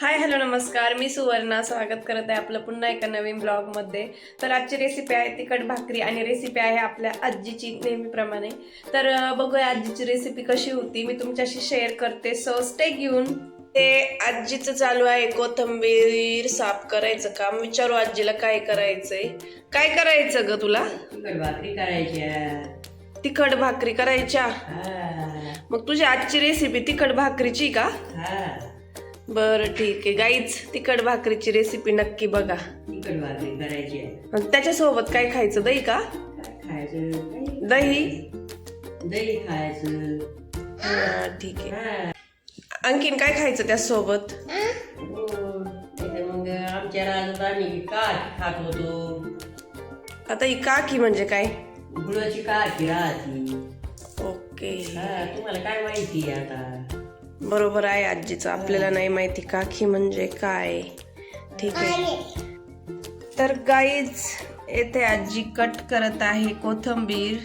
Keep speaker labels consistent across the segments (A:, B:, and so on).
A: Hi hello नमस्कार. मी सुवर्णा. स्वागत करत आहे आपलं पुन्हा एका नवीन ब्लॉगमध्ये. तर आजची रेसिपी आहे तिखट भाकरी आणि रेसिपी आहे आपल्या आजीची नेहमीप्रमाणे. तर बघूया आजीची रेसिपी कशी होती. मी तुमच्याशी शेअर करते. सो स्टे घेऊन ते आजीचं चालू आहे कोथंबीर साफ करायचं काम. विचारू आजीला काय करायचंय. काय करायचं ग तुला?
B: तिखट भाकरी करायच्या
A: तिखट भाकरी करायच्या? मग तुझी आजची रेसिपी तिखट भाकरीची का?
B: हा.
A: बरं ठीक आहे. गाईच तिखट भाकरीची रेसिपी नक्की बघा.
B: तिखट भाकरी करायची आहे.
A: आणि त्याच्यासोबत काय खायचं? दही का?
B: काय खायचं काही
A: दही?
B: दही खायचं.
A: हा, ठीक आहे.
B: हा.
A: आणखीन काय खायचं त्यासोबत.
B: नाहीतर मग आमच्या राजात आम्ही काठ खात होतो.
A: आता ही काकी म्हणजे काय?
B: गुळाची काठी राहती.
A: ओके.
B: हा तुम्हाला काय माहिती आहे आता?
A: बरोबर आहे आजीचं. आपल्याला नाही माहिती काकी म्हणजे काय. ठीक आहे. तर गाईज येथे आजी कट करत आहे कोथंबीर.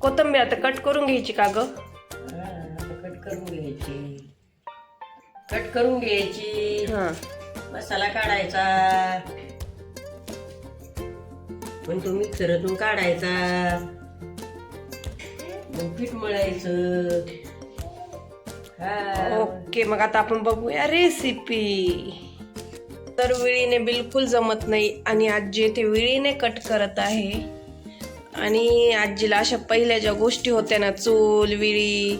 A: कोथंबीर आता कट करून घ्यायची का ग?
B: हा, आता कट करून घ्यायची. कट करून घ्यायची
A: हा.
B: मसाला काढायचा. पण तो मिक्सरातून काढायचा. मग पीठ मळायचं. हा.
A: ओके मग आता आपण बघूया रेसिपी तर विळीने बिलकुल जमत नाही आणि आजी येथे विळीने कट करत आहे. आणि आजीला अशा पहिल्या ज्या गोष्टी होत्या ना चूल विळी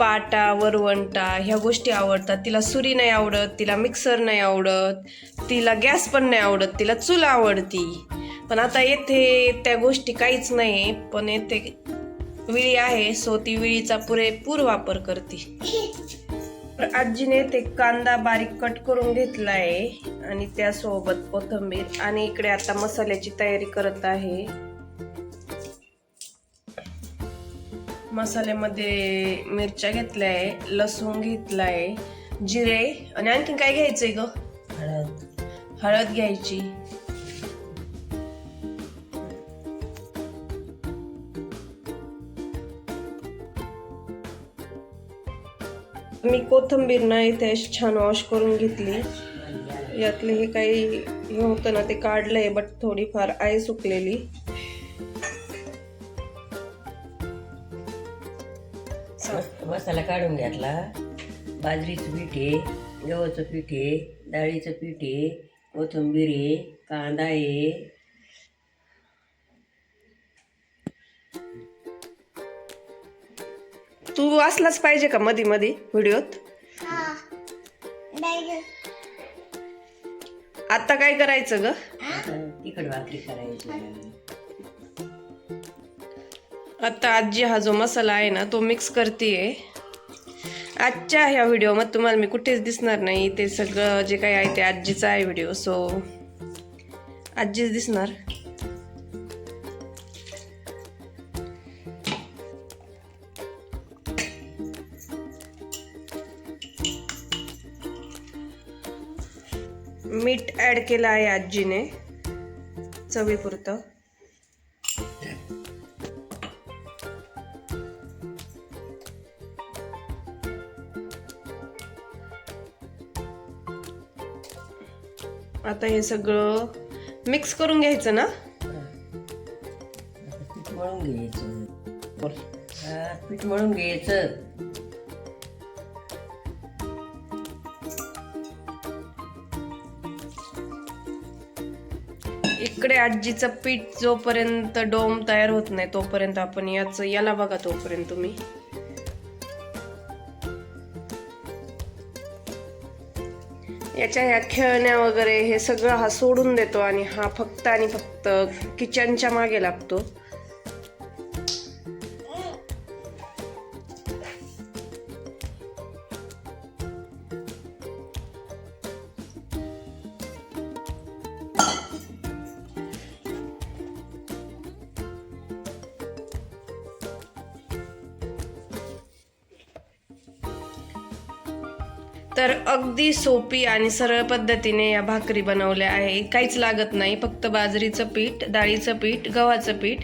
A: पाटा वरवंटा ह्या गोष्टी आवडतात. तिला सुरी नाही आवडत तिला मिक्सर नाही आवडत तिला गॅस पण नाही आवडत तिला चूल आवडती. पण आता येथे त्या गोष्टी काहीच नाही पण येथे विळी आहे सो ती विळीचा पुरेपूर वापर करते. तर आजीने ते कांदा बारीक कट करून घेतलाय आणि त्यासोबत कोथिंबीर आणि इकडे आता मसाल्याची तयारी करत आहे. मसाल्यामध्ये मिरच्या घेतल्या आहे लसूण घेतलाय जिरे आणि आणखीन काय घ्यायचंय ग?
B: हळद.
A: हळद घ्यायची. मी कोथंबीर इथे अशी छान वॉश करून घेतली. यातले हे काही हे होतं ना ते काढलंय बट थोडीफार आहे सुकलेली.
B: मसाला काढून घेतला. बाजरीचं पीठ आहे गव्हाचं पीठ आहे डाळीचं पीठ आहे कोथिंबीर आहे कांदा आहे.
A: तू असलाच पाहिजे का मधी मधी व्हिडिओत? आता काय करायचं ग?
B: आता तिखट भाकरी करायची.
A: आता आजी हा जो मसाला आहे ना तो मिक्स करतेय. आजच्या ह्या व्हिडिओमध्ये तुम्हाला मी कुठेच दिसणार नाही. ते सगळं जे काही आहे ते आजीचा आहे व्हिडिओ सो आजीच दिसणार. केलं आहे आजीने. चवीपुरतं आता हे सगळं मिक्स करून घ्यायचं ना?
B: पीठ मळून घ्यायचं. पीठ मळून घ्यायचं.
A: इकडे आजीचं पीठ जोपर्यंत डोम तयार होत नाही तोपर्यंत आपण याच याला बघा तोपर्यंत तुम्ही. याच्या ह्या खेळण्या वगैरे हे सगळं हा सोडून देतो आणि हा फक्त आणि फक्त किचनच्या मागे लागतो. तर अगदी सोपी आणि सरळ पद्धतीने या भाकरी बनवल्या आहे. काहीच लागत नाही. फक्त बाजरीचं पीठ डाळीचं पीठ गव्हाचं पीठ.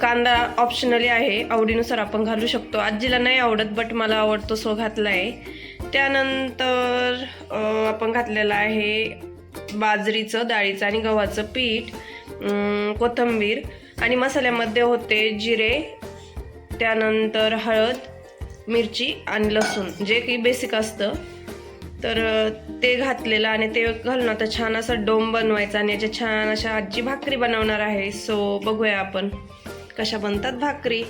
A: कांदा ऑप्शनली आहे. आवडीनुसार आपण घालू शकतो. आजीला नाही आवडत बट मला आवडतो सो घातला आहे त्यानंतर आपण घातलेलं आहे बाजरीचं डाळीचं आणि गव्हाचं पीठ कोथंबीर कोथिंबीर. आणि मसाल्यामध्ये होते जिरे त्यानंतर हळद मिरची आणि लसूण जे की बेसिक असतं. तर ते घातलेलं आणि ते घालून आता छान असा डोम बनवायचा आणि याच्या छान अशा आजी भाकरी बनवणार आहे. सो बघूया आपण कशा बनतात भाकरी.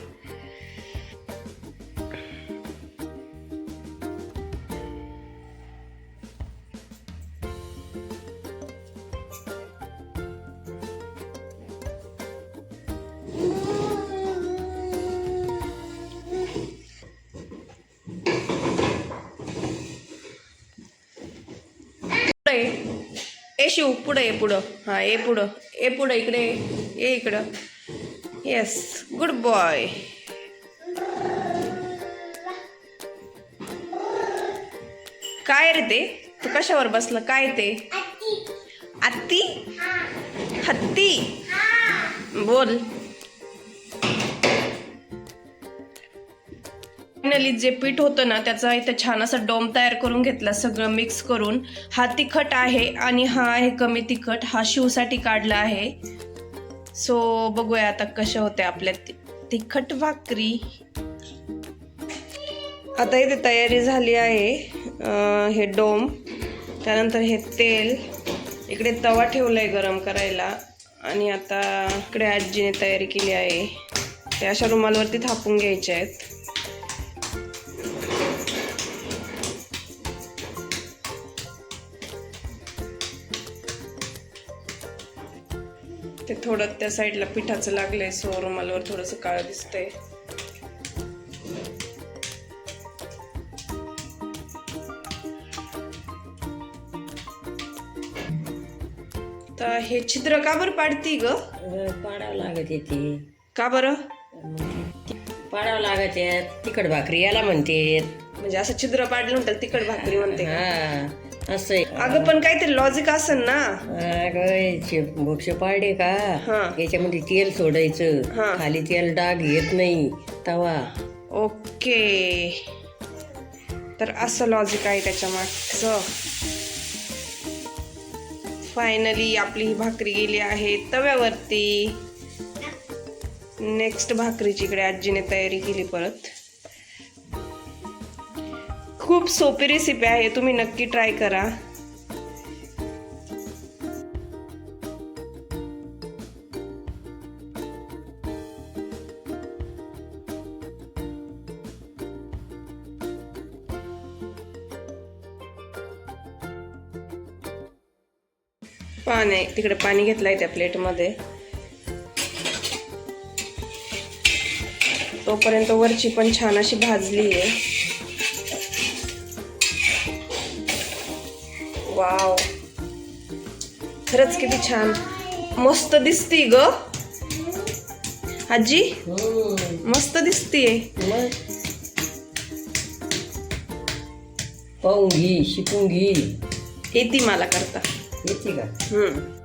A: पुढे ए शिव पुढे ये पुढं. हा ए पुढं. ए पुढं इकडे ये. ये इकडं. येस गुड बॉय काय रे ते? तू कशावर बसलं? काय ते? हत्ती. हत्ती? बोल. फायनली जे पीठ होतं ना त्याचा इथे छान असा डोम तयार करून घेतला सगळं मिक्स करून. हा तिखट आहे आणि हा आहे कमी तिखट हा शिवसाठी काढला आहे. सो बघूया आता कशा होत्या आपल्या तिखट भाकरी. आता इथे तयारी झाली आहे हे डोम. त्यानंतर हे तेल. इकडे तवा ठेवलाय गरम करायला. आणि आता इकडे आजीने तयारी केली आहे. ते अशा रुमालवरती थापून घ्यायच्या आहेत. थोडं त्या साईडला पिठाचं लागलंय सो रुमालवर थोडंसं काळं दिसतंय. तर हे छिद्र का बरं पाडती ग?
B: पाडावं लागत येते
A: का बरं?
B: पाडावं लागत तिखट भाकरी याला म्हणते.
A: म्हणजे असं छिद्र पाडलं म्हणतात तिखट भाकरी म्हणते?
B: हा. असं आहे.
A: अगं पण काहीतरी लॉजिक असेल ना.
B: अगं बोक्ष पाडे का?
A: हा.
B: याच्यामध्ये तेल सोडायचं.
A: हा.
B: खाली तेल डाग येत नाही तवा.
A: ओके. तर असं लॉजिक आहे त्याच्या मागचं. फायनली आपली ही भाकरी गेली आहे तव्यावरती. नेक्स्ट भाकरीची इकडे आजीने तयारी केली परत. खूप सोपी रेसिपी आहे तुम्ही नक्की ट्राय करा. पाणी तिकडे पाणी घेतलंय त्या प्लेटमध्ये तोपर्यंत वरची पण छान अशी भाजली आहे. खरंच किती छान. मस्त दिसती ग. आजी. मस्त दिसतीये.
B: पाहून घे शिकून घे.
A: येते मला करता.
B: येते का?
A: हम्म.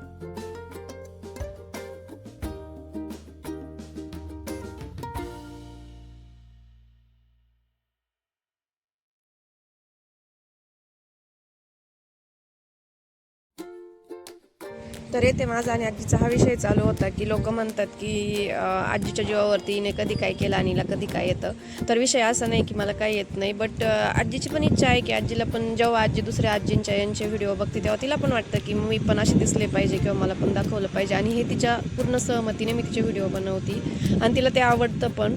A: तर येथे माझा आणि आजीचा हा विषय चालू होता की लोक म्हणतात की आजीच्या जीवावरती हिने कधी काय केलं आणीला कधी काय येतं. तर विषय असा नाही की मला काय येत नाही बट आजीची पण इच्छा आहे की आजीला पण जेव्हा आजी दुसऱ्या आजींच्या यांचे व्हिडिओ बघते तेव्हा तिला पण वाटतं की मी पण असे दिसले पाहिजे किंवा मला पण दाखवलं पाहिजे. आणि हे तिच्या पूर्ण सहमतीने मी तिचे व्हिडिओ बनवती. आणि तिला ते आवडतं पण.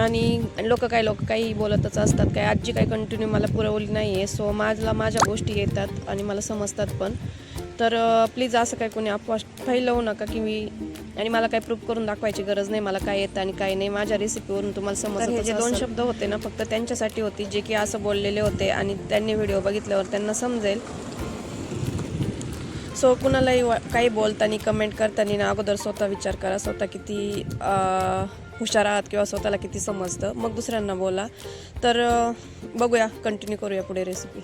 A: आणि लोक काय लोक काही बोलतच असतात काय आजी काय कंटिन्यू मला पुरवली नाही आहे सो माझला माझ्या गोष्टी येतात आणि मला समजतात पण. तर प्लीज असं काय कोणी अफवा फैलवू नका की मी आणि मला काय प्रूफ करून दाखवायची गरज नाही मला काय येतं आणि काय नाही. माझ्या रेसिपीवरून तुम्हाला समजतं हे जे दोन शब्द होते ना फक्त त्यांच्यासाठी होती जे की असं बोललेले होते आणि त्यांनी व्हिडिओ बघितल्यावर त्यांना समजेल. सो कुणालाही काही बोलताना कमेंट करताना ना अगोदर स्वतः विचार करा स्वतः किती हुशार आहात किंवा स्वतःला किती समजतं. मग दुसऱ्यांना बोला. तर बघूया कंटिन्यू करूया पुढे रेसिपी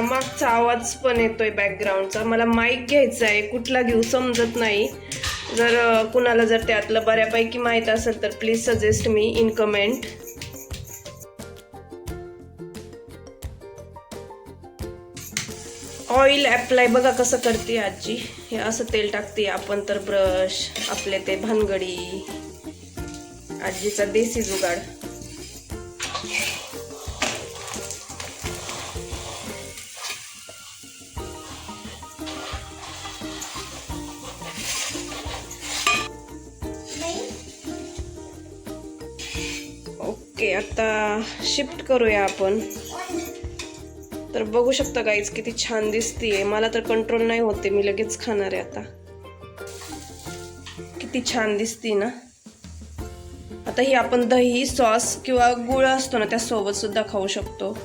A: मागचा आवाज पण येतोय बॅकग्राऊंडचा मला माईक घ्यायचा आहे कुठला घेऊ समजत नाही. जर कुणाला जर त्यातलं बऱ्यापैकी माहीत असेल तर please suggest me in comment oil apply बघा कसं करते आजी. हे असं तेल टाकते आपण तर ब्रश आपले ते भानगडी. आजीचा देसी जुगाड. आता शिफ्ट करूया आपण. तर बघू शकता गाईज किती छान दिसतीये. मला तर कंट्रोल नाही होते मी लगेच खाणार आहे आता. किती छान दिसती ना. आता ही आपण दही सॉस किंवा गुळ असतो ना त्यासोबत सुद्धा खाऊ शकतो.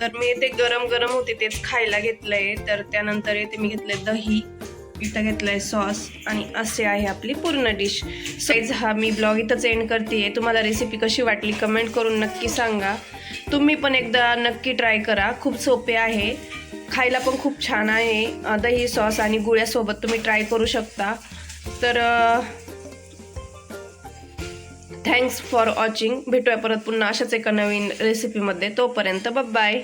A: तर मी ते गरम गरम होते तेच खायला घेतलंय. तर त्यानंतर येते मी घेतलंय दही. इथं घेतलंय सॉस आणि असे आहे आपली पूर्ण डिश. साईज हा मी ब्लॉग इथंच एंड करते तुम्हाला रेसिपी कशी वाटली कमेंट करून नक्की सांगा. तुम्ही पण एकदा नक्की ट्राय करा. खूप सोपे आहे. खायला पण खूप छान आहे. दही सॉस आणि गुळ्यासोबत तुम्ही ट्राय करू शकता. तर थँक्स फॉर वॉचिंग भेटूया परत पुन्हा अशाच एका नवीन रेसिपीमध्ये तोपर्यंत बाय